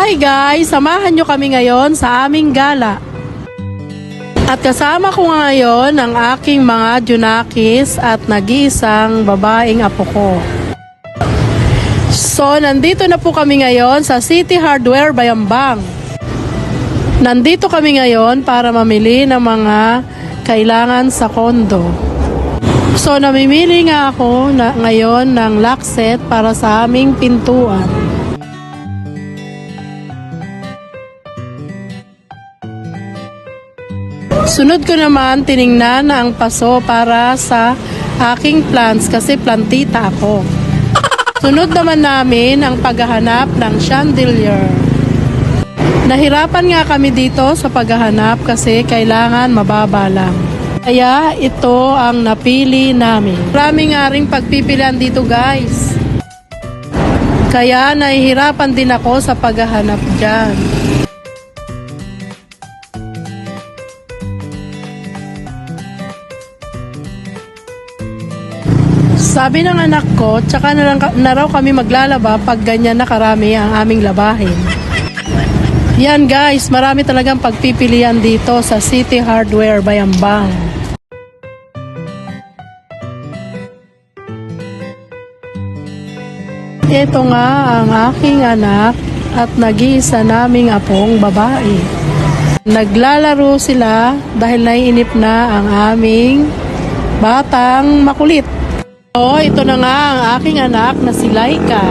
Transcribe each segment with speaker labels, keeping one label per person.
Speaker 1: Hi guys! Samahan nyo kami ngayon sa aming gala. At kasama ko nga ngayon ang aking mga junakis at nag-iisang babaeng apo ko. So, nandito na po kami ngayon sa City Hardware Bayambang. Nandito kami ngayon para mamili ng mga kailangan sa kondo. So, namimili nga ako na, ngayon ng lock set para sa aming pintuan. Sunod ko naman, tiningnan na ang paso para sa aking plants kasi plantita ako. Sunod naman namin ang paghahanap ng chandelier. Nahirapan nga kami dito sa paghahanap kasi kailangan mababa lang. Kaya ito ang napili namin. Marami nga ring pagpipilian dito guys. Kaya nahihirapan din ako sa paghahanap dyan. Sabi ng anak ko, tsaka na, lang, na raw kami maglalaba pag ganyan na karami ang aming labahin. Yan guys, marami talagang pagpipilian dito sa City Hardware Bayambang. Ito nga ang aking anak at nag-iisa naming apong babae. Naglalaro sila dahil naiinip na ang aming batang makulit. So, ito na nga ang aking anak na si Laika.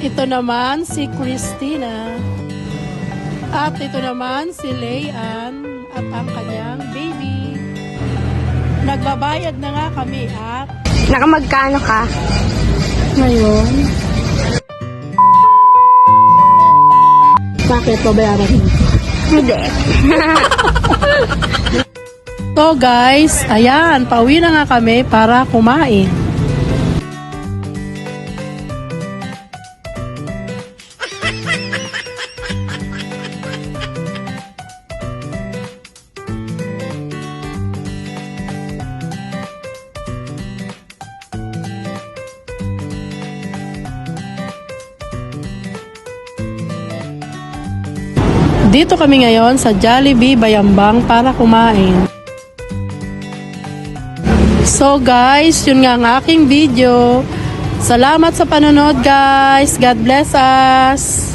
Speaker 1: Ito naman si Christina. At ito naman si Layan at ang kanyang baby. Nagbabayad na nga kami at
Speaker 2: Nakamagkano ka?
Speaker 1: ngayon. Bakit babayaran mo?
Speaker 2: Hindi.
Speaker 1: So guys, ayan, pauwi na nga kami para kumain. Dito kami ngayon sa Jollibee Bayambang para kumain. So guys, yun nga ang aking video. Salamat sa panonood guys. God bless us.